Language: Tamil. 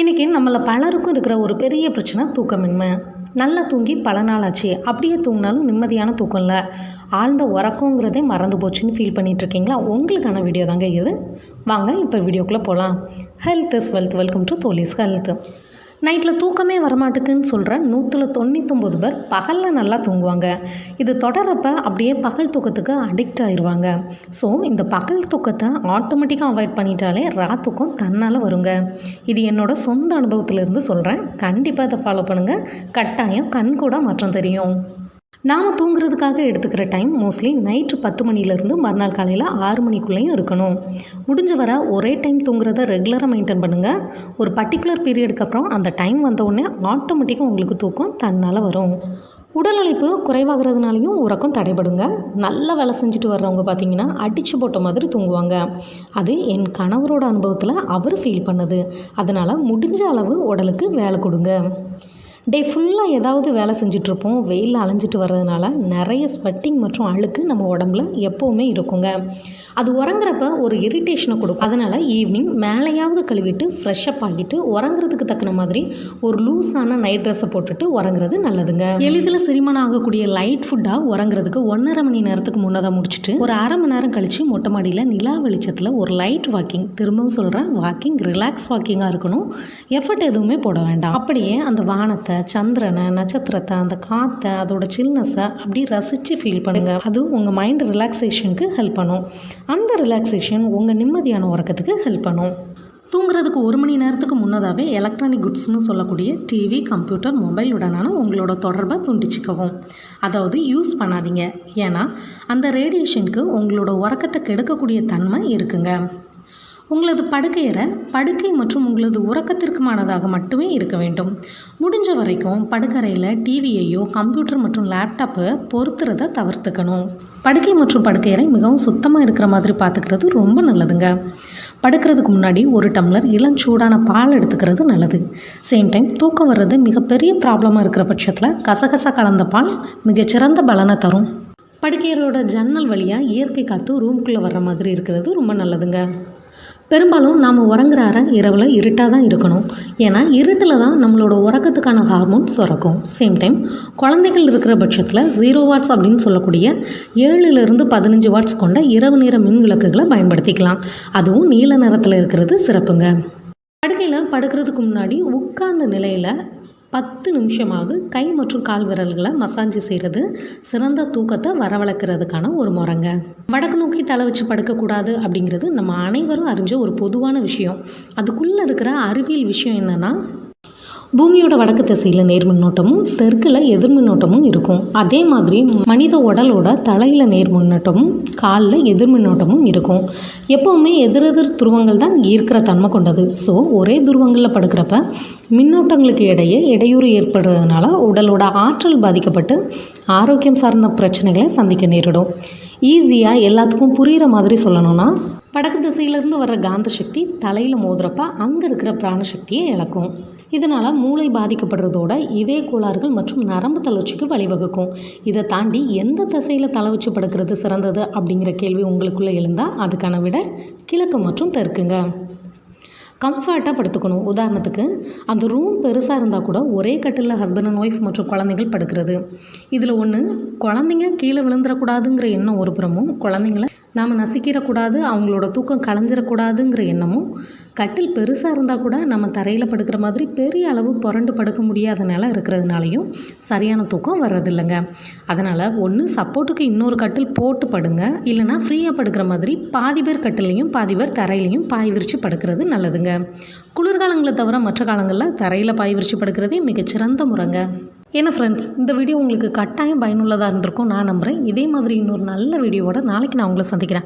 இன்றைக்கி நம்மளை பலருக்கும் இருக்கிற ஒரு பெரிய பிரச்சனை தூக்கமின்மை. நல்லா தூங்கி பல நாள் ஆச்சு. அப்படியே தூங்கினாலும் நிம்மதியான தூக்கம் இல்லை. ஆழ்ந்த உறக்கங்கிறதே மறந்து போச்சுன்னு ஃபீல் பண்ணிட்டு இருக்கீங்களா? உங்களுக்கான வீடியோ தாங்க இது. வாங்க இப்போ வீடியோக்குள்ளே போகலாம் health is wealth welcome to தோலிஸ் health நைட்டில் தூக்கமே வரமாட்டுக்குன்னு சொல்கிற நூற்றில் தொண்ணூத்தொம்பது பேர் பகலில் நல்லா தூங்குவாங்க. இது தொடரப்ப அப்படியே பகல் தூக்கத்துக்கு அடிக்ட் ஆயிடுவாங்க ஸோ இந்த பகல் தூக்கத்தை ஆட்டோமேட்டிக்காக அவாய்ட் பண்ணிட்டாலே ரா தூக்கம் தன்னால் வருங்க. இது என்னோட சொந்த அனுபவத்திலிருந்து சொல்கிறேன் கண்டிப்பாக இதை ஃபாலோ பண்ணுங்கள் கட்டாயம் கண் கூட மாற்றம் தெரியும். நாம் தூங்குறதுக்காக எடுத்துக்கிற டைம் மோஸ்ட்லி நைட்டு பத்து மணிலேருந்து மறுநாள் காலையில் ஆறு மணிக்குள்ளேயும் இருக்கணும். முடிஞ்ச வர ஒரே டைம் தூங்குறத ரெகுலராக மெயின்டைன் பண்ணுங்கள் ஒரு பர்டிகுலர் பீரியடுக்கு அப்புறம் அந்த டைம் வந்த உடனே ஆட்டோமேட்டிக்காக உங்களுக்கு தூக்கம் தன்னால் வரும். உடல் உழைப்பு குறைவாகிறதுனாலையும் உறக்கம் தடைபடுங்க. நல்ல வேலை செஞ்சுட்டு வர்றவங்க பார்த்தீங்கன்னா அடித்து போட்ட மாதிரி தூங்குவாங்க. அது என் கணவரோட அனுபவத்தில் அவர் ஃபீல் பண்ணது. அதனால் முடிஞ்ச அளவு உடலுக்கு வேலை கொடுங்க. டே ஃபுல்லாக ஏதாவது வேலை செஞ்சிட்ருப்போம். வெயிலில் அலைஞ்சிட்டு வர்றதுனால நிறைய ஸ்வெட்டிங் மற்றும் அழுக்கு நம்ம உடம்புல எப்போவுமே இருக்குங்க. அது உறங்குறப்ப ஒரு இரிட்டேஷனை கொடுக்கும். அதனால் ஈவினிங் மேலேயாவது கழுவிட்டு ஃப்ரெஷ்அப் ஆகிட்டு உறங்குறதுக்கு தக்கன மாதிரி ஒரு லூஸான நைட் ட்ரெஸ்ஸை போட்டுட்டு உறங்குறது நல்லதுங்க. எளிதில் செரிமானம் ஆகக்கூடிய லைட் ஃபுட்டாக உறங்குறதுக்கு ஒன்றரை மணி நேரத்துக்கு முன்னதாக முடிச்சுட்டு ஒரு அரை மணி நேரம் கழித்து மொட்டை மாடியில் நிலா வெளிச்சத்தில் ஒரு லைட் வாக்கிங் திரும்பவும் சொல்கிறேன் வாக்கிங் ரிலாக்ஸ் வாக்கிங்காக இருக்கணும். எஃபர்ட் எதுவுமே போட வேண்டாம். அப்படியே அந்த வானத்தை சந்திரனை நட்சத்திரத்தை அந்த காற்றை அதோட சில்னஸை அப்படி ரசித்து ஃபீல் பண்ணுங்கள் அது உங்கள் மைண்ட் ரிலாக்ஸேஷனுக்கு ஹெல்ப் பண்ணும். அந்த ரிலாக்ஸேஷன் உங்கள் நிம்மதியான உறக்கத்துக்கு ஹெல்ப் பண்ணும். தூங்குறதுக்கு ஒரு மணி நேரத்துக்கு முன்னதாகவே எலக்ட்ரானிக் குட்ஸ்னு சொல்லக்கூடிய டிவி கம்ப்யூட்டர் மொபைலுடனான உங்களோட தொடர்பை துண்டிச்சிக்கவும். அதாவது யூஸ் பண்ணாதீங்க. ஏன்னா அந்த ரேடியேஷனுக்கு உங்களோட உறக்கத்தை கெடுக்கக்கூடிய தன்மை இருக்குங்க. உங்களது படுக்கையறை படுக்கை மற்றும் உங்களது உறக்கத்திற்குமானதாக மட்டுமே இருக்க வேண்டும். முடிஞ்ச வரைக்கும் படுக்கறையில் டிவியையோ கம்ப்யூட்டர் மற்றும் லேப்டாப்பை பொறுத்துறத தவிர்த்துக்கணும். படுக்கை மற்றும் படுக்கையறை மிகவும் சுத்தமாக இருக்கிற மாதிரி பார்த்துக்கிறது ரொம்ப நல்லதுங்க. படுக்கிறதுக்கு முன்னாடி ஒரு டம்ளர் இளம் சூடான பால் எடுத்துக்கிறது நல்லது. சேம் டைம் தூக்கம் வர்றது மிகப்பெரிய ப்ராப்ளமாக இருக்கிற பட்சத்தில் கசகசா கலந்த பால் மிகச்சிறந்த பலனை தரும். படுக்கையரோட ஜன்னல் வழியாக இயற்கை காற்று ரூம்குள்ளே வர்ற மாதிரி இருக்கிறது ரொம்ப நல்லதுங்க. பெரும்பாலும் நாம் உறங்குற அறை இரவில் இருட்டாக தான் இருக்கணும். ஏன்னா இருட்டில் தான் நம்மளோட உறக்கத்துக்கான ஹார்மோன் சுரக்கும். சேம் டைம் குழந்தைகள் இருக்கிற பட்சத்தில் ஜீரோ வாட்ஸ் அப்படின்னு சொல்லக்கூடிய ஏழுலேருந்து பதினஞ்சு வாட்ஸ் கொண்ட இரவு நேர மின் விளக்குகளை பயன்படுத்திக்கலாம். அதுவும் நீல நிறத்தில் இருக்கிறது சிறப்புங்க. படுக்கையில் படுக்கிறதுக்கு முன்னாடி உட்கார்ந்த நிலையில் பத்து நிமிஷமாவது கை மற்றும் கால் விரல்களை மசாஜ் செய்கிறது. சிறந்த தூக்கத்தை வரவழைக்கிறதுக்கான ஒரு முறைங்க. வடக்கு நோக்கி தலை வச்சு படுக்கக்கூடாது அப்படிங்கிறது நம்ம அனைவரும் அறிஞ்ச ஒரு பொதுவான விஷயம். அதுக்குள்ளே இருக்கிற அறிவியல் விஷயம் என்னென்னா பூமியோட வடக்கு திசையில் நேர்மின்னோட்டமும் தெற்கில் எதிர்மின்னோட்டமும் இருக்கும். அதே மாதிரி மனித உடலோட தலையில் நேர்மின்னோட்டமும் காலில் எதிர்மின்னோட்டமும் இருக்கும். எப்போவுமே எதிரெதிர் துருவங்கள் தான் ஈர்க்கிற தன்மை கொண்டது. ஸோ ஒரே துருவங்களில் படுக்கிறப்ப மின்னோட்டங்களுக்கு இடையே இடையூறு ஏற்படுறதுனால உடலோட ஆற்றல் பாதிக்கப்பட்டு ஆரோக்கியம் சார்ந்த பிரச்சனைகளை சந்திக்க நேரிடும். ஈஸியாக எல்லாத்துக்கும் புரிகிற மாதிரி சொல்லணும்னா வடக்கு திசையிலேருந்து வர்ற காந்த சக்தி தலையில் மோதுறப்ப அங்கே இருக்கிற பிராணசக்தியை இழக்கும். இதனால் மூளை பாதிக்கப்படுறதோட இதே கோளாறுகள் மற்றும் நரம்பு தளர்ச்சிக்கு வழிவகுக்கும். இதை தாண்டி எந்த திசையில் தலை வச்சு படுக்கிறது சிறந்தது அப்படிங்கிற கேள்வி உங்களுக்குள்ளே எழுந்தால் அதுக்கான விட கிழக்கு மற்றும் தெற்குங்க. கம்ஃபர்ட்டாக படுத்துக்கணும். உதாரணத்துக்கு அந்த ரூம் பெருசாக இருந்தால் கூட ஒரே கட்டிலில் ஹஸ்பண்ட் அண்ட் ஒய்ஃப் மற்றும் குழந்தைகள் படுக்கிறது. இதில் ஒன்று குழந்தைங்க கீழே விழுந்துடக்கூடாதுங்கிற எண்ணம் ஒரு புறமும் குழந்தைங்கள நாம் நசிக்கிடக்கூடாது அவங்களோட தூக்கம் களைஞ்சிடக்கூடாதுங்கிற எண்ணமும் கட்டில் பெருசாக இருந்தால் கூட நம்ம தரையில் படுக்கிற மாதிரி பெரிய அளவு புரண்டு படுக்க முடியாத நிலை இருக்கிறதுனாலையும் சரியான தூக்கம் வர்றதில்லைங்க. அதனால் ஒன்று சப்போர்ட்டுக்கு இன்னொரு கட்டில் போட்டு படுங்க. இல்லைனா ஃப்ரீயாக படுக்கிற மாதிரி பாதி பேர் கட்டிலையும் பாதி பேர் தரையிலையும் பாய் விரித்து படுக்கிறது நல்லதுங்க. குளிர்காலங்களை தவிர மற்ற காலங்களில் தரையில் பாய் விரித்து படுக்கிறதே மிகச்சிறந்த முறைங்க. ஏன்னா ஃப்ரெண்ட்ஸ் இந்த வீடியோ உங்களுக்கு கட்டாயம் பயனுள்ளதாக இருந்திருக்கும் நான் நம்புகிறேன் இதே மாதிரி இன்னொரு நல்ல வீடியோவோட நாளைக்கு நான் உங்களை சந்திக்கிறேன்.